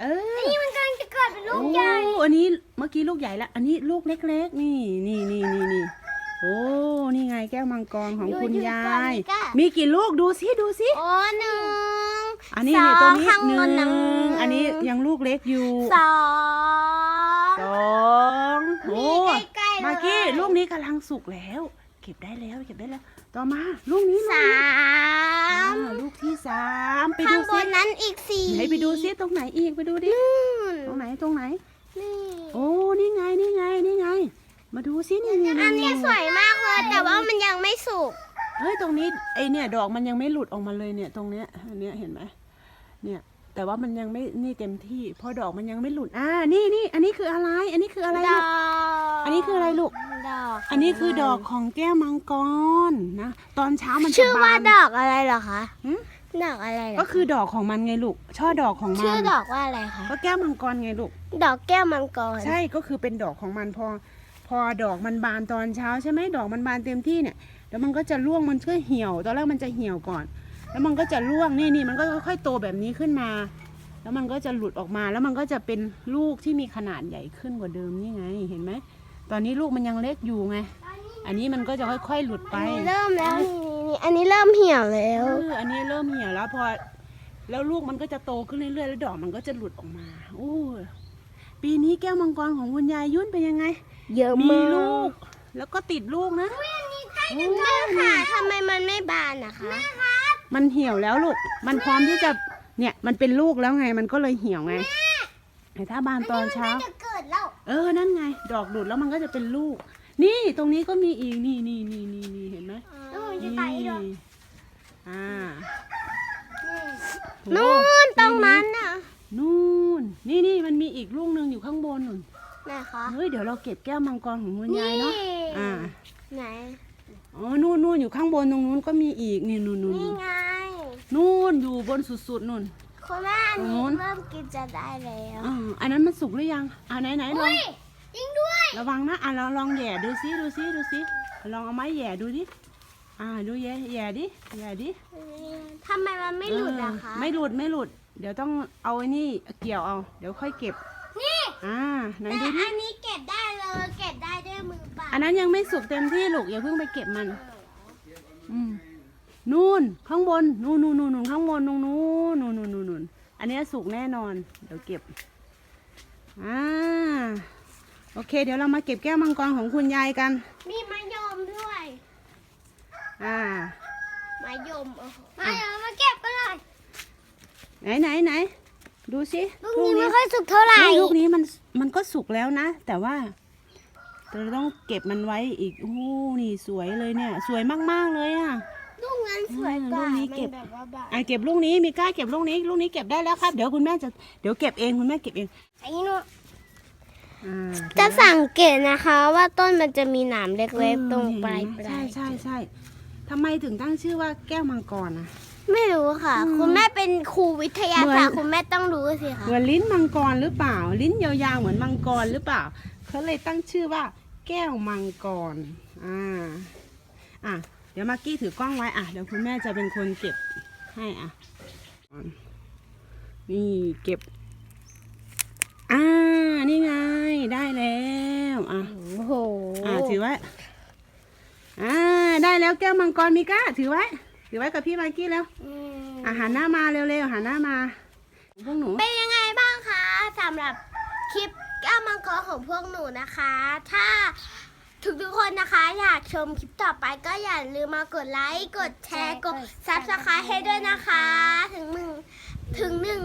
เออนี่มันกำลังจะเกิดเป็นลูโอ้กใหญ่อันนี้เมื่อกี้ลูกใหญ่ละอันนี้ลูกเล็กๆ นี่นี่นี่นี่นี่โอ้นี่ไงแก้วมังกรของคุณยาย มีกี่ลูกดูสิดูสิโอ้หนึ่งอันนี้สเนี่ยอตรงงนี้ข้างหนึ่บนหนึ่งงอันนี้ยังลูกเล็กอยู่สองสองโอ้นี่ใกล้ๆเลยมากกี้ลูกนี้กำลังสุกแล้ว เก็บได้แล้วเก็บได้แล้ว ต่อมาลูกนี้ลูกสานี้มอ่าลูกที่สาม ไปข้าดูงบซินนั้นอีกสี่ไหนไปดูซิตรงไหนอีกไปดูดินู่นตรงไหนตรงไหน นี่ โอ้นี่ไงนี่ไงนี่ไง มาดูซินี่นี่อันนี้สวยมากเลยแต่ว่ามันยังไม่สุกเฮ้ยตรงนี้ไอเนี่ยดอกมันยังไม่หลุดออกมาเลยเนี่ยตรงเนี้ยอันเนี้ยเห็นไหมเนี่ยแต่ว่ามันยังไม่นี่เต็มที่เพราะดอกมันยังไม่หลุดอ่านี่นี่อันนี้คืออะไร อันนี้คืออะไรดลูอกกอันนี้คืออะไรลูก ดอกอันนี้คือดอกของแก้วมังกรนะ ตอนเช้ามันจะชื่อว่าบานดอกอะไรเหรอคะ หืม ดอกอะไรเหรอก็คือดอกของมันไงลูก ช่อดอกของมันชื่อดอกว่าอะไรคะ ก็แก้วมังกรไงลูก ดอกแก้วมังกร ใช่ก็คือเป็นดอกของมันพอ พอดอกมันบานตอนเช้าใช่ไหมดอกมันบานเต็มที่เนี่ยแล้วมันก็จะร่วงมันก็เหี่ยว ตอนแรกมันจะเหี่ยวก่อน แล้วมันก็จะร่วงนี่นี่มันก็ค่อยๆโตแบบนี้ขึ้นมา แล้วมันก็จะหลุดออกมาแล้วมันก็จะเป็นลูกที่มีขนาดใหญ่ขึ้นกว่าเดิมนี่ไงเห็นไหมตอนนี้ลูกมันยังเล็กอยู่ไง อันนี้มันก็จะค่อยๆหลุดไปอันนี้เริ่มแล้วนี่ นี่อันนี้เริ่มเหี่ยวแล้ว เอออันนี้เริ่มเหี่ยวแล้วพอ แล้วลูกมันก็จะโตขึ้นเรื่อยๆ แล้วดอกมันก็จะหลุดออกมาโอ้ยปีนี้แก้วมังกรของคุณยายยุ่นเป็นยังไง เยอะมีมากลูก แล้วก็ติดลูกนะ แม่ค่ะทำไมมันไม่บานนะคะ มันเหี่ยวแล้วลูก มันพร้อมที่จะ เนี่ย มันเป็นลูกแล้วไง มันก็เลยเหี่ยวไงแต่ถ้าบานตอนเช้า จะเกิดแล้ว เออ นั่นไง ดอกดุดแล้วมันก็จะเป็นลูก นี่ตรงนี้ก็มีอีกนี่นี่นี่นี่นี่เห็นไหมนู่นจะนี่ไต่ดอกอ่านู่นตรงนั้นน่ะนู่นนี่นี่มันมีอีกลูกหนึ่งอยู่ข้างบนนู่นนะคะเฮ้ยเดี๋ยวเราเก็บแก้วมังกรของคุณยายเนาะอ่าไหนอ๋อนู่นนู่นอยู่ข้างบนตรงนู้นก็มีอีกนี่นู่นนู่นนี่นู่นไงนู่นอยู่บนสุดๆนู่นคุณแม่อันนู่นี้นเริ่มกินจะได้แล้วอ่าอันนั้นมันสุกหรือยังอ่าไหนไหนลองจริงด้วย ระวังนะ อะเราลองแหย่ดูซิดูซิดูซิลองเอาไม้แหย่ดูดิอ่าดูแหย่แหย่ดิแหย่ดิทำไมมันไม่หลุดอะคะ เออไม่หลุดไม่หลุด เดี๋ยวต้องเอาไอ้นี่เกี่ยวเอา เดี๋ยวค่อยเก็บ นี่ อ่าไหนแต่ดูดิอันนี้เก็บได้เลย เก็บได้ด้วยมือเปล่าอันนั้นยังไม่สุกเต็มที่ลูกอย่าเพิ่งไปเก็บมัน อืมนู่นข้างบนนู่นนู่นนู่นนู่นข้างบนนู่นนู่นนู่นนู่นนู่นนู่นอันเนี้ยสุกแน่นอน เดี๋ยวเก็บอ่า โอเค เดี๋ยวเรามาเก็บแก้วมังกรของคุณยายกัน มีมะยมด้วยอ่ามะยมโอ้โหมาเดี๋ยวมาเก็บกันเลยไหนไหนไหนดูสิลูกนี้ไม่ค่อยสุกเท่าไหร่เฮ้ยลูกนี้มันมันก็สุกแล้วนะ แต่ว่าเราต้องเก็บมันไว้อีกโอ้นี่สวยเลยเนี่ย สวยมากๆเลยอะลูกนั้นสวยกว่าลูกนี้เก็บมันแบบว่าบานอะเก็บลูกนี้มีกล้าเก็บลูกนี้ลูกนี้เก็บได้แล้วครับ เดี๋ยวคุณแม่จะเดี๋ยวเก็บเองคุณแม่เก็บเองไอ้นู่นอ่า จะสังเกตนะคะ ว่าต้นมันจะมีหนามเล็กๆตรงปลายปใช่ลายใช่ใช่ทำไมถึงตั้งชื่อว่าแก้วมังกรอะไม่รู้ค่ะอืมคุณแม่เป็นครูวิทยาศาสตร์เหมือนคุณแม่ต้องรู้สิคะเหมือนลิ้นมังกรหรือเปล่า ลิ้นยาวๆเหมือนมังกรหรือเปล่าเขาเลยตั้งชื่อว่า แก้วมังกรอ่าอะเดี๋ยวมากกี้ถือกล้องไว้อะเดี๋ยวคุณแม่จะเป็นคนเก็บให้อะนี่เก็บอ่านี่ ไงได้แล้วอะโอ้โหอ่าถือไว้อ่าได้แล้วแก้วมังกรมิก้าถือไว้ ถือไว้กับพี่มากกี้แล้วอืมอาหารหน้ามาเร็วๆหันหน้ามาพวกหนูเป็นยังไงบ้างคะสำหรับคลิปแก้วมังกรของพวกหนูนะคะ ถ้าทุกทุกๆคนนะคะอยากชมคลิปต่อไปก็อย่าลืมมากดไลค์ กดแชร์ กดซับสไครต์ให้ด้วยนะคะ ถึงหนึ่งถึงหนึ่ง